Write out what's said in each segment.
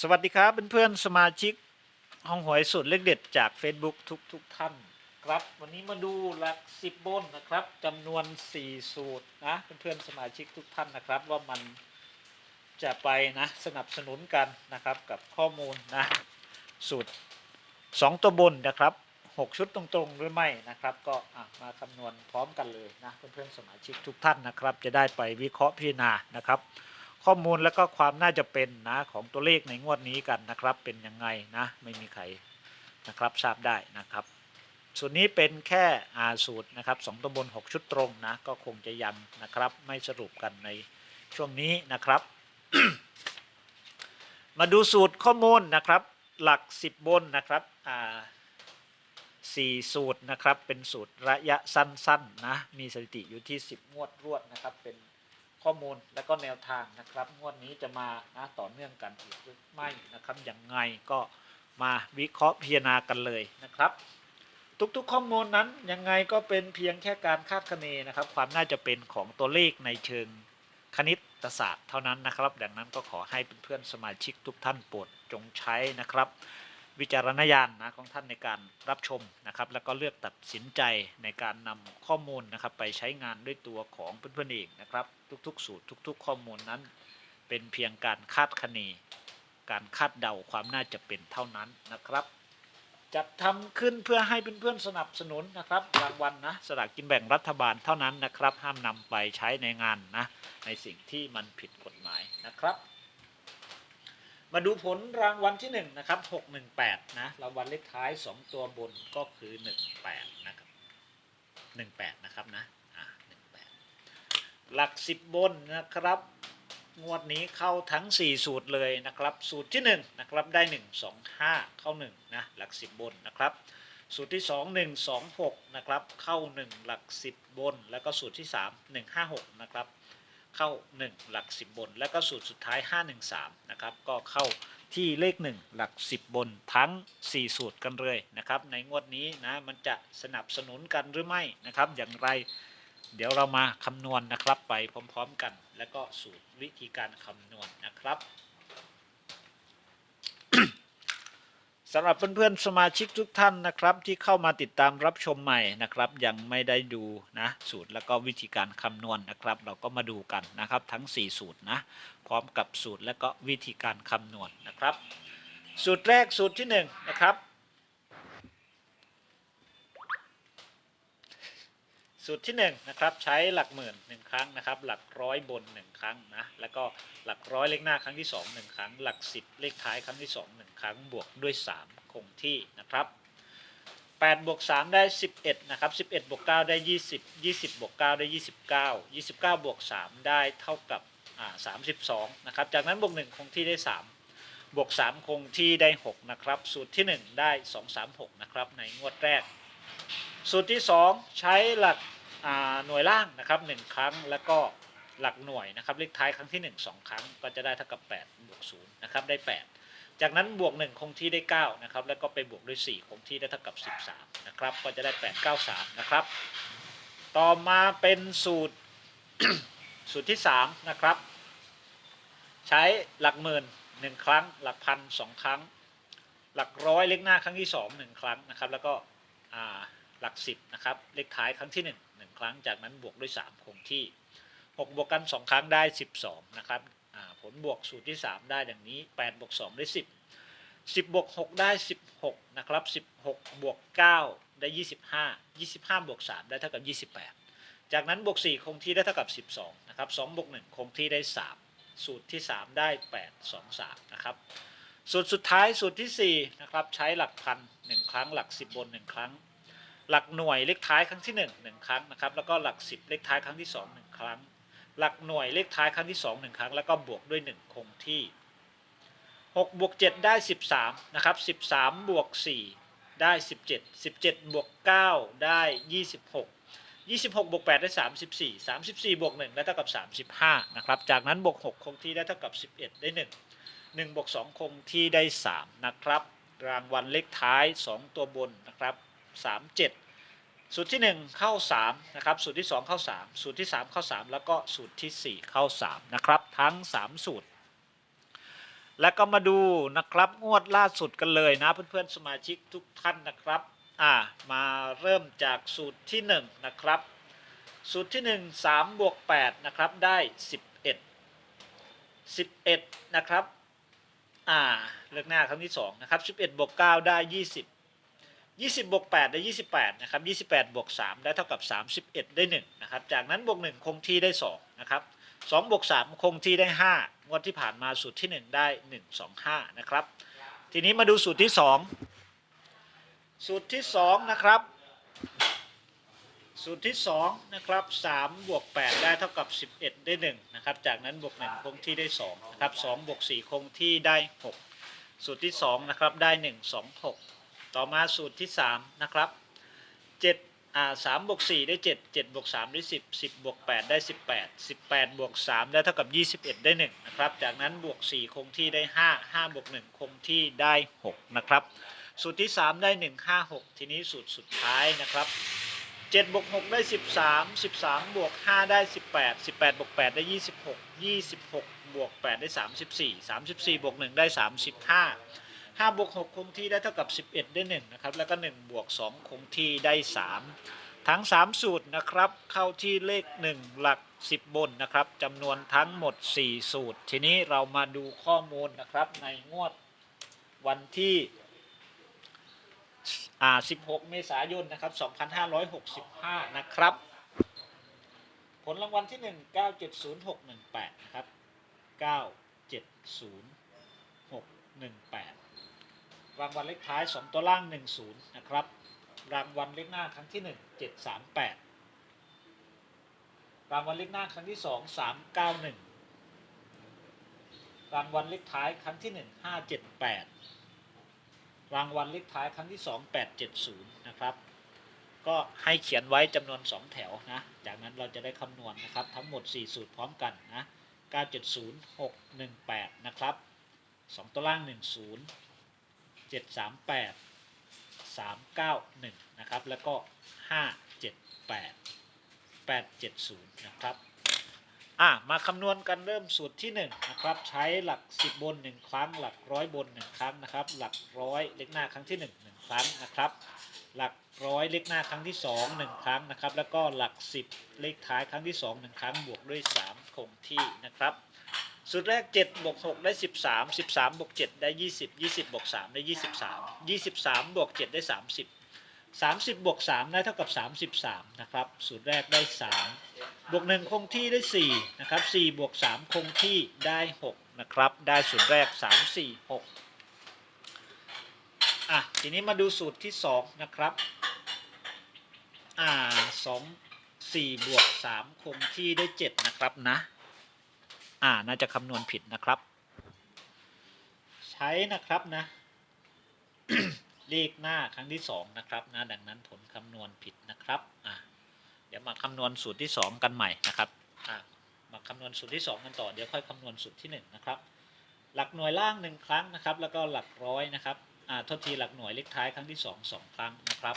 สวัสดีครับเพื่อนๆสมาชิกห้องหวยสุดเลขเด็ดจาก Facebook ทุกทุกๆท่านครับ วันนี้มาดูหลักสิบบนนะครับจำนวน 4 สูตรนะเพื่อนๆสมาชิกทุกท่านนะครับ ว่ามันจะไปนะสนับสนุนกันนะครับกับข้อมูลนะสูตร 2 ตัวบนนะครับ 6 ชุดตรงๆหรือไม่นะครับ ก็มาคำนวณพร้อมกันเลยนะเพื่อนๆสมาชิกทุกท่านนะครับ จะได้ไปวิเคราะห์พิจารณานะครับ ข้อมูลแล้วก็ความน่าจะเป็นนะของตัวเลขในงวดนี้กันนะครับ เป็นยังไงนะ ไม่มีใครนะครับทราบได้นะครับ ส่วนนี้เป็นแค่อาสูตรนะครับสองตัวบน6ชุดตรงนะ ก็คงจะยังนะครับ ไม่สรุปกันในช่วงนี้นะครับ มาดูสูตรข้อมูลนะครับ หลัก 10 บนนะครับอ่าสี่สูตรนะครับ เป็นสูตรระยะสั้นๆนะมีสถิติอยู่ที่ 10 งวดรวดนะครับ เป็น ข้อมูลและก็แนวทางนะครับงวดนี้จะมานะต่อเนื่องกันอีกหรือไม่นะครับอยังไงก็มาวิเคราะห์พิจารณากันเลยนะครับ ทุกๆข้อมูลนั้นยังไงก็เป็นเพียงแค่การคาดคะเนนะครับ ความน่าจะเป็นของตัวเลขในเชิงคณิตศาสตร์เท่านั้นนะครับ ดังนั้นก็ขอให้เพื่อนๆสมาชิกทุกท่านโปรดจงใช้นะครับ วิจารณญาณนะของท่านในการรับชมนะครับ แล้วก็เลือกตัดสินใจในการนำข้อมูลนะครับ ไปใช้งานด้วยตัวของเพื่อนๆเองนะครับ ทุกๆ สูตรทุก ๆ ข้อมูลนั้น เป็นเพียงการคาดคะเนการคาดเดาความน่าจะเป็นเท่านั้นนะครับ จัดทำขึ้นเพื่อให้เพื่อนๆสนับสนุนนะครับรางวัลนะสลากกินแบ่งรัฐบาลเท่านั้นนะครับ ห้ามนำไปใช้ในงานนะในสิ่งที่มันผิดกฎหมายนะครับ มาดูผลรางวัลที่ 1 นะครับ 618 นะ รางวัลเลขท้าย 2 ตัวบนก็คือ 18 นะครับ 18 นะครับนะ อ่า18 หลัก 10 บนนะครับ งวดนี้เข้าทั้ง 4 สูตรเลยนะครับ สูตรที่ 1 นะครับ ได้ 1 2 5 เข้า 1 นะ หลัก 10 บนนะครับ สูตรที่ 2 1 2 6 นะครับ เข้า 1 หลัก 10 บน แล้วก็สูตรที่ 3 1 5 6 นะครับ เข้า 1 หลัก 10 บน แล้วก็สูตรสุดท้าย 513 นะครับ ก็เข้าที่เลข 1 หลัก 10 บนทั้ง 4 สูตรกันเลยนะครับ ในงวดนี้นะมันจะสนับสนุนกันหรือไม่นะครับ อย่างไร เดี๋ยวเรามาคำนวณนะครับไปพร้อมๆกัน แล้วก็สูตรวิธีการคำนวณนะครับ สำหรับเพื่อนๆสมาชิกทุกท่านนะครับ ที่เข้ามาติดตามรับชมใหม่นะครับ ยังไม่ได้ดูนะสูตรแล้วก็วิธีการคำนวณนะครับ เราก็มาดูกันนะครับทั้ง 4 สูตรนะพร้อมกับสูตรและก็วิธีการคำนวณนะครับ สูตรแรกสูตรที่1นะครับ สูตรที่1นะครับใช้หลักหมื่นหนึ่งครั้งนะครับหลักร้อยบน 1 ครั้งนะแล้วก็หลักร้อยเลขหน้าครั้งที่ 2 1 ครั้ง หลัก 10 เลขท้ายครั้งที่ 2 1 ครั้งบวกด้วย 3 คงที่นะครับ8บวก3ได้ 11นะครับ11บวก9ได้ 20 20บวก9ได้ 29 29บวก3ได้เท่ากับอ่า32นะครับจากนั้นบวก1คงที่ได้ 3 บวก 3 คงที่ได้6นะครับสูตรที่ 1 ได้ 2 3 6นะครับในงวดแรกสูตรที่ 2 ใช้หลัก หน่วยล่างนะครับ1ครั้งแล้วก็หลักหน่วยนะครับเลขท้ายครั้งที่ 1 2 ครั้งก็จะได้เท่ากับ8บวก0นะครับได้ 8 จากนั้นบวก 1 คงที่ได้9นะครับแล้วก็ไปบวกด้วย 4 คงที่ได้เท่ากับ 13นะครับก็จะได้ 8 9 3นะครับต่อมาเป็นสูตรสูตรที่3นะครับใช้หลักหมื่นหนึ่งครั้ง หลักพันสองครั้ง หลักร้อยเลขหน้าครั้งที่สองหนึ่งครั้งนะครับแล้วก็ หลักสิบนะครับ เลขท้ายครั้งที่หนึ่งหนึ่งครั้ง จากนั้นบวกด้วยสามคงที่หกบวกกันสองครั้งได้สิบสองนะครับ ผลบวกสูตรที่สามได้ดังนี้แปดบวกสองได้สิบสิบบวกหกได้สิบหกนะครับสิบหกบวกเก้าได้ยี่สิบห้ายี่สิบห้าบวกสามได้เท่ากับยี่สิบแปดจากนั้นบวกสี่คงที่ได้เท่ากับสิบสองนะครับสองบวกหนึ่งคงที่ได้สามสูตรที่สามได้แปดสองสามนะครับ สูตรสุดท้ายสูตรที่ 4 นะครับ ใช้หลักพันหนึ่งครั้งหลัก 10 บน 1 ครั้ง หลักหน่วยเลขท้ายครั้งที่1 1ครั้งนะครับแล้วก็หลัก 10 เลขท้ายครั้งที่ 2 1 ครั้ง หลักหน่วยเลขท้ายครั้งที่ 2 1 ครั้ง แล้วก็บวกด้วย 1 คงที่6บวก7ได้ 13นะครับ13บวก4ได้ 17 17บวก9ได้ 26 26บวก8ได้ 34 34บวก1ได้เท่ากับ 35นะครับจากนั้นบวก6คงที่ได้เท่ากับ 11 ได้ 1 1บวก2คงที่ได้ 3 นะครับ รางวัลเลขท้าย 2 ตัวบนนะครับ 37สูตรที่ 1 เข้า3นะครับสูตรที่ 2 เข้า 3 สูตรที่ 3 เข้า 3 แล้วก็สูตรที่ 4 เข้า3นะครับทั้ง 3 สูตร แล้วก็มาดูนะครับงวดล่าสุดกันเลยนะเพื่อนๆสมาชิกทุกท่านนะครับอ่ามาเริ่มจากสูตรที่ 1 นะครับ สูตรที่ 1 3บวก8นะครับได้ 11 11 นะครับอ่าเลือกหน้าครั้งที่2นะครับ11บวก9ได้ 20 20บวก8ได้ 28นะครับ28บวก3ได้เท่ากับ 31 ได้1นะครับจากนั้นบวก 1 คงที่ได้2นะครับ2บวก3คงที่ได้ 5 งวดที่ผ่านมาสูตรที่ 1 ได้ 1 2 5นะครับทีนี้มาดูสูตรที่ 2 สูตรที่2นะครับสูตรที่2นะครับ3บวก8ได้เท่ากับ 11 ได้1นะครับจากนั้นบวก1คงที่ได้2นะครับ2บวก4คงที่ได้ 6 สูตรที่2นะครับได้ 1 2 6 ต่อมาสูตรที่ 3 นะครับ7อ่า3บวก4ได้7 7บวก3ได้10 10บวก8ได้ 18 18บวก3ได้เท่ากับ 21 ได้1นะครับจากนั้นบวก 4 คงที่ได้ 5 5บวก1คงที่ได้ 6 นะครับ สูตรที่ 3 ได้ 1 5 6 ทีนี้สูตรสุดท้ายนะครับ7บวก6ได้ 13 13บวก5ได้ 18 18บวก8ได้ 26 26บวก8ได้ 34 34บวก1ได้ 35 5บวก6คงที่ได้เท่ากับ 11 ได้1นะครับแล้วก็1บวก2คงที่ได้ 3 ทั้ง 3 สูตรนะครับเข้าที่เลข 1 หลัก 10 บนนะครับจำนวนทั้งหมด 4 สูตร ทีนี้เรามาดูข้อมูลนะครับในงวดวันที่อ่า16 เมษายนนะครับ2565 นะครับ ผลรางวัลที่ 1 970618 นะครับ 970618 รางวัลเลขท้าย 2 ตัวล่าง 10 นะครับ รางวัลเลขหน้าครั้งที่ 1 738 รางวัลเลขหน้าครั้งที่ 2 391 รางวัลเลขท้ายครั้งที่ 1 578 รางวัลเลขท้ายครั้งที่ 2 870 นะครับ ก็ให้เขียนไว้จำนวน 2 แถวนะ จากนั้นเราจะได้คำนวณนะครับทั้งหมด 4 สูตรพร้อมกันนะ 970 618 นะครับ 2 ตัวล่าง 10 738 391 นะครับ แล้วก็ 578 870 นะครับ อะ มาคำนวณกันเริ่มสูตรที่ 1 นะครับ ใช้หลัก 10 บน 1 ครั้ง หลักร้อยบน 1 ครั้งนะครับ หลักร้อยเลขหน้าครั้งที่ 1 1 ครั้งนะครับ หลักร้อยเลขหน้าครั้งที่ 2 1 ครั้งนะครับ แล้วก็หลัก 10 เลขท้ายครั้งที่ 2 1 ครั้งบวกด้วย 3 คงที่นะครับ สูตรแรก7บวก6ได้ 13 13บวก7ได้ 20 20บวก3ได้ 23 23บวก7ได้ 30 30บวก3ได้เท่ากับ 33นะครับสูตรแรกได้ 3 บวก 1 คงที่ได้4นะครับ4บวก3คงที่ได้ 6 นะครับ ได้สูตรแรก 3 4 6อะทีนี้มาดูสูตรที่ 2 นะครับอ่า2 4บวก3คงที่ได้ 7 นะครับนะ อ่าน่าจะคำนวณผิดนะครับ ใช้นะครับนะ เลขหน้าครั้งที่สองนะครับนะดังนั้นผลคำนวณผิดนะครับอ่าเดี๋ยวมาคำนวณสูตรที่สองกันใหม่นะครับอ่ามาคำนวณสูตรที่สองกันต่อเดี๋ยวค่อยคำนวณสูตรที่หนึ่งนะครับ หลักหน่วยล่างหนึ่งครั้งนะครับ แล้วก็หลักร้อยนะครับอ่าทษทีหลักหน่วยเลขท้ายครั้งที่สองสองครั้งนะครับ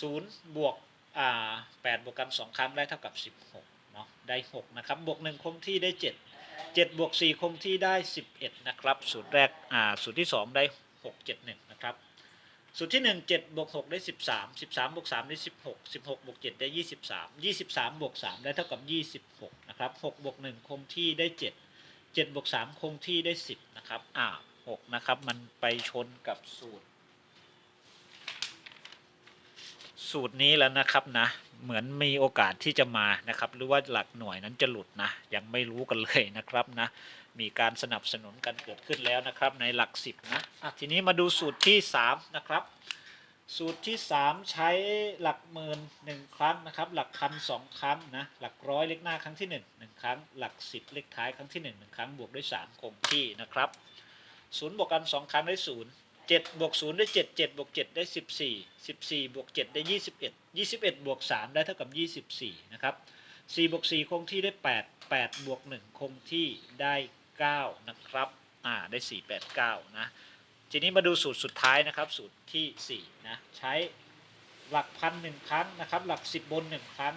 ศูนย์บวกอ่าแปดบวกกันสองครั้งได้เท่ากับสิบหก ได้หกนะครับบวกหนึ่งคงที่ได้เจ็ด7บวก4คงที่ได้ 11นะครับสูตรแรกอ่าสูตรที่ 2 ได้ 6 7 1นะครับสูตรที่ 1 7บวก6ได้ 13 13บวก3ได้ 16 16บวก7ได้ 23 23บวก3ได้เท่ากับ 26นะครับ6บวก1คงที่ได้ 7 7บวก3คงที่ได้ 10นะครับอ่า6นะครับมันไปชนกับสูตร สูตรนี้แล้วนะครับนะ เหมือนมีโอกาสที่จะมานะครับ หรือว่าหลักหน่วยนั้นจะหลุดนะ ยังไม่รู้กันเลยนะครับนะ มีการสนับสนุนกันเกิดขึ้นแล้วนะครับ ในหลักสิบนะะทีนี้มาดูสูตรที่สามนะครับ สูตรที่สามใช้หลักหมื่นหนึ่งครั้งนะครับ หลักพันสองครั้งนะ หลักร้อยเลขหน้าครั้งที่หนึ่งหนึ่งครั้ง หลักสิบเลขท้ายครั้งที่หนึ่งหนึ่งครั้งบวกด้วยสามคงที่นะครับศูนย์บวกกันสองครั้งได้ศูนย์ เจ็ดบวกศูนย์ได้เจ็ดเจ็ดบวกเจ็ดได้สิบสี่สิบสี่บวกเจ็ดได้ยี่สิบเอ็ดยี่สิบเอ็ดบวกสามได้เท่ากับยี่สิบสี่นะครับสี่บวกสี่คงที่ได้แปดแปดบวกหนึ่งคงที่ได้เก้านะครับอ่าได้สี่แปดเก้านะทีนี้มาดูสูตรสุดท้ายนะครับ สูตรที่สี่นะใช้หลักพันหนึ่งครั้งนะครับ หลักสิบบนหนึ่งครั้ง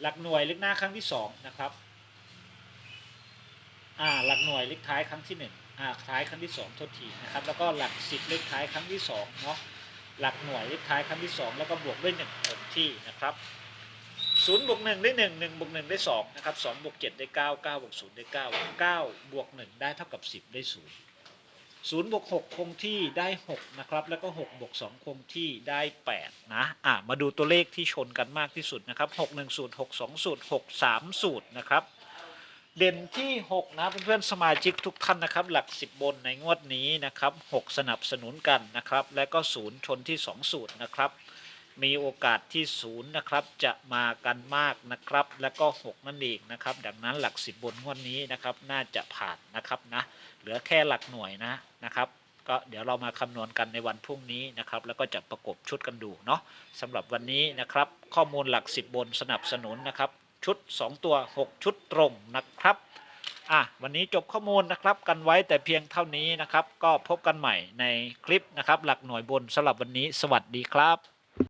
หลักหน่วยเลขหน้าครั้งที่สองนะครับอ่าหลักหน่วยเลขท้ายครั้งที่หนึ่ง ท้ายครั้งที่สองทษทีนะครับแล้วก็หลักสิบเลขท้ายครั้งที่สองเนาะหลักหน่วยเลขท้ายครั้งที่สองแล้วก็บวกด้วยหนึ่งคงที่นะครับศูนย์บวกหนึ่งได้หนึ่งหนึ่งบวกหนึ่งได้สองนะครับสองบวกเจ็ดได้เก้าเก้าบวกศูนย์ได้เก้าเก้าบวกหนึ่งได้เท่ากับสิบได้ศูนย์ศูนย์บวกหกคงที่ได้หกนะครับแล้วก็หกบวกสองคงที่ได้แปดนะอะมาดูตัวเลขที่ชนกันมากที่สุดนะครับหกหนึ่งสูตรหกสองสูตรหกสามสูตรนะครับ เด่นที่ 6 นะเพื่อนๆสมาชิกทุกท่านนะครับ หลัก 10 บนในงวดนี้นะครับ 6 สนับสนุนกันนะครับ และก็ศูนย์ชนที่ 2 สูตรนะครับ มีโอกาสที่0นย์นะครับจะมากันมากนะครับ แล้วก็ 6 นั่นเองนะครับ ดังนั้นหลัก 10 บนงวดนี้นะครับ น่าจะผ่านนะครับนะเหลือแค่หลักหน่วยนะนะครับก็เดี๋ยวเรามาคำนวณกันในวันพรุ่งนี้นะครับ แล้วก็จะประกบชุดกันดูเนาะสำหรับวันนี้นะครับ ข้อมูลหลัก 10 บนสนับสนุนนะครับ ชุด 2 ตัว 6 ชุดตรงนะครับอะวันนี้จบข้อมูลนะครับกันไว้แต่เพียงเท่านี้นะครับ ก็พบกันใหม่ในคลิปนะครับ หลักหน่วยบนสำหรับวันนี้ สวัสดีครับ